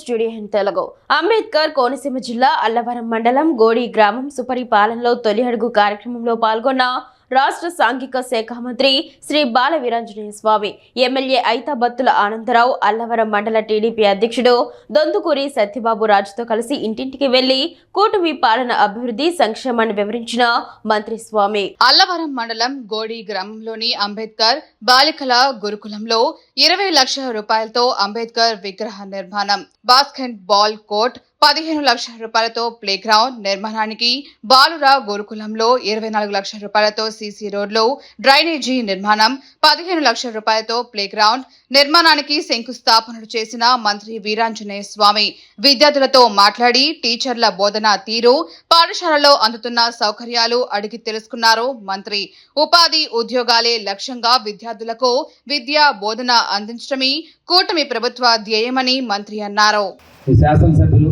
Studio in Telugu. Ambedkar Konaseema జిల్లా అల్లవరం మండలం గోడి గ్రామం సుపరిపాలనలో తొలి అడుగు కార్యక్రమంలో పాల్గొన్న రాష్ట్ర సాంఘిక శాఖ మంత్రి శ్రీ బాల వీరాంజనేయ స్వామి ఎమ్మెల్యే ఐతాబత్తుల ఆనందరావు అల్లవరం మండల టీడీపీ అధ్యక్షుడు దొందుకూరి సత్యబాబు రాజుతో కలిసి ఇంటింటికి వెళ్ళి కూటమి పాలన అభివృద్ధి సంక్షేమాన్ని వివరించిన మంత్రి స్వామి. అల్లవరం మండలం గోడి గ్రామంలోని అంబేద్కర్ బాలికల గురుకులంలో ఇరవై లక్షల రూపాయలతో అంబేద్కర్ విగ్రహ నిర్మాణం బాస్కెట్ బాల్ కోర్ట్ పదిహేను లక్షల రూపాయలతో ప్లే గ్రౌండ్ నిర్మాణానికి బాలుర గురుకులంలో ఇరవై నాలుగు లక్షల రూపాయలతో సీసీ రోడ్లు డ్రైనేజీ నిర్మాణం పదిహేను లక్షల రూపాయలతో ప్లే గ్రౌండ్ నిర్మాణానికి శంకుస్థాపనలు చేసిన మంత్రి వీరాంజనేయ స్వామి. విద్యార్థులతో మాట్లాడి టీచర్ల బోధన తీరు పాఠశాలలో అందుతున్న సౌకర్యాలు అడిగి తెలుసుకున్నారు మంత్రి. ఉపాధి ఉద్యోగాలే లక్ష్యంగా విద్యార్థులకు విద్యా బోధన అందించడమే కూటమి ప్రభుత్వ ధ్యేయమని మంత్రి అన్నారు. శాసనసభ్యులు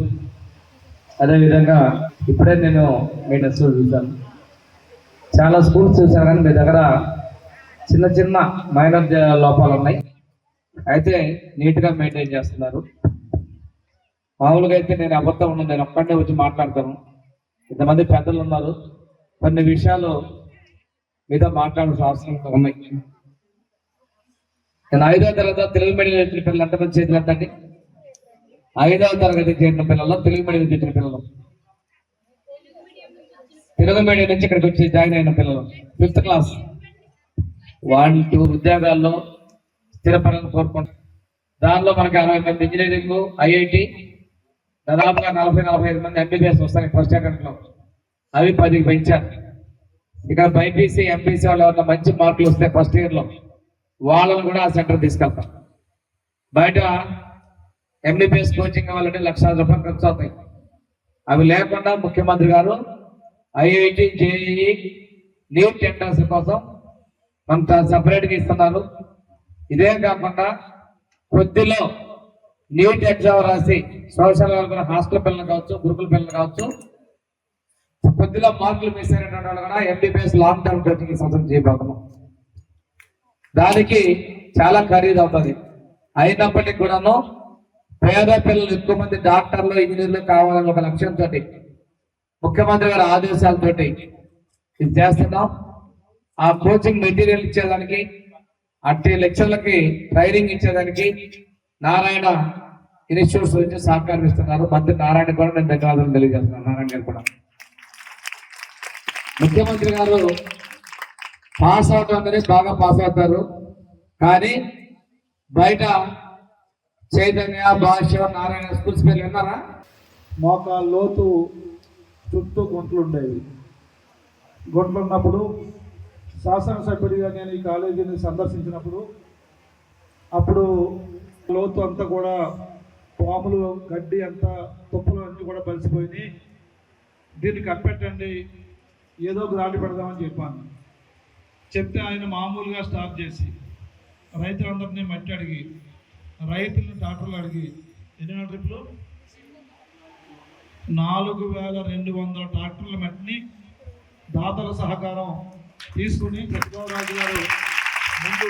అదేవిధంగా ఇప్పుడే నేను మీ టెస్ట్లో చూశాను. చాలా స్కూల్స్ చూశాను కానీ మీ దగ్గర చిన్న చిన్న మైనర్ లోపాలు ఉన్నాయి. అయితే నీట్గా మెయింటైన్ చేస్తున్నారు. మామూలుగా అయితే నేను అబద్ధం ఉన్నాను నేను ఒక్కడే వచ్చి మాట్లాడతాను. ఇంతమంది పెద్దలు ఉన్నారు. కొన్ని విషయాలు మీద మాట్లాడాల్సిన అవసరం ఉన్నాయి. నేను ఐదో తరగతి తెలుగు మీడియం పిల్లలు ఎంతమంది చేతులు ఎంతండి ఐదవ తరగతి చేరిన పిల్లలు తెలుగు మీడియం చేసిన పిల్లలు. తెలుగు మీడియం నుంచి ఇక్కడికి వచ్చి జాయిన్ అయిన పిల్లలు. Fifth class. వాళ్ళు ఉద్యోగాల్లో స్థిరపడాలని కోరుకుంటారు దానిలో మనకి అరవై మంది ఇంజనీరింగ్ ఐఐటి దాదాపుగా నలభై నలభై ఐదు మంది ఎంబీబీఎస్ వస్తాయి ఫస్ట్ అటెంప్ట్లో అవి పదికి పెంచారు. ఇక్కడ బైపీసీ ఎంపీసీ వాళ్ళు ఎవరైనా మంచి మార్కులు వస్తాయి ఫస్ట్ ఇయర్లో వాళ్ళని కూడా ఆ సెంటర్ తీసుకెళ్తాం. బయట ఎంబీబీఎస్ కోచింగ్ ఇవ్వాలంటే లక్షల రూపాయలు ఖర్చు అవుతాయి. అవి లేకుండా ముఖ్యమంత్రి గారు ఐఐటి జేఈఈ నీట్ టెండర్స్ కోసం కొంత సపరేట్గా ఇస్తున్నారు. ఇదే కాకుండా కొద్దిలో నీట్ ఎగ్జామ్ రాసి సోషల్ వెల్ఫేర్ హాస్టల్ పిల్లలు కావచ్చు గురుకుల పిల్లలు కావచ్చు కొద్దిలో మార్కులు మిస్ అయినటువంటి వాళ్ళు కూడా ఎంబీబీఎస్ లాంగ్ టర్మ్ కోచింగ్ సంవత్సరం చేయబోతున్నాం. దానికి చాలా ఖరీదు అవుతుంది. అయినప్పటికీ కూడాను పేద పిల్లలు ఎక్కువ మంది డాక్టర్లు ఇంజనీర్లు కావాలని ఒక లక్ష్యంతో ముఖ్యమంత్రి గారి ఆదేశాలతోటి ఇది చేస్తున్నాం. ఆ కోచింగ్ మెటీరియల్ ఇచ్చేదానికి అట్టి లెక్చర్లకి ట్రైనింగ్ ఇచ్చేదానికి నారాయణ ఇన్స్టిట్యూట్స్ నుంచి సహకారం ఇస్తున్నారు. మంత్రి నారాయణ కూడా నేను ధన్యవాదాలు తెలియజేస్తున్నాను. నారాయణ గారు కూడా. ముఖ్యమంత్రి గారు పాస్ అవుట్ బాగా పాస్ అవుతారు. కానీ బయట చైతన్య భాష్య నారాయణ స్కూల్స్ పేర్లు విన్నారా? మోకాళ్ళ లోతు చుట్టూ గుంటలు ఉండేవి. గుంటలు ఉన్నప్పుడు శాసనసభ్యుడిగా నేను ఈ కాలేజీని సందర్శించినప్పుడు అప్పుడు లోతు అంతా కూడా పాములు గడ్డి అంతా తుప్పలు అన్నీ కూడా బలిసిపోయినాయి. దీన్ని కప్పెట్టండి ఏదో ఒక పెడదామని చెప్పాను. చెప్తే ఆయన మామూలుగా స్టార్ట్ చేసి రైతులందరినీ మట్టి అడిగి రైతులను ట్రాక్టర్లు అడిగి ఎన్ని ట్రిప్లు నాలుగు వేల రెండు వందల ట్రాక్టర్ల మట్టిని దాతల సహకారం తీసుకుని ప్రతిభారాజు గారు ముందు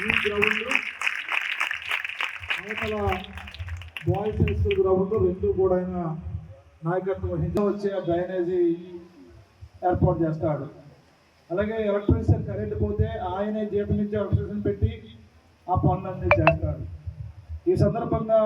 ఈ గ్రౌండ్ అవతల బాయ్స్ హై స్కూల్ గ్రౌండ్ రెండు కూడా ఆయన నాయకత్వం వహించి వచ్చే ఆ డ్రైనేజీ ఏర్పాటు చేస్తాడు. అలాగే ఎలక్ట్రిసిటీ కరెంట్ పోతే ఆయనే జీతం నుంచి ఎలక్ట్రిసిటీని పెట్టి ఆ పనులన్నీ చేస్తాడు. ఈ సందర్భంగా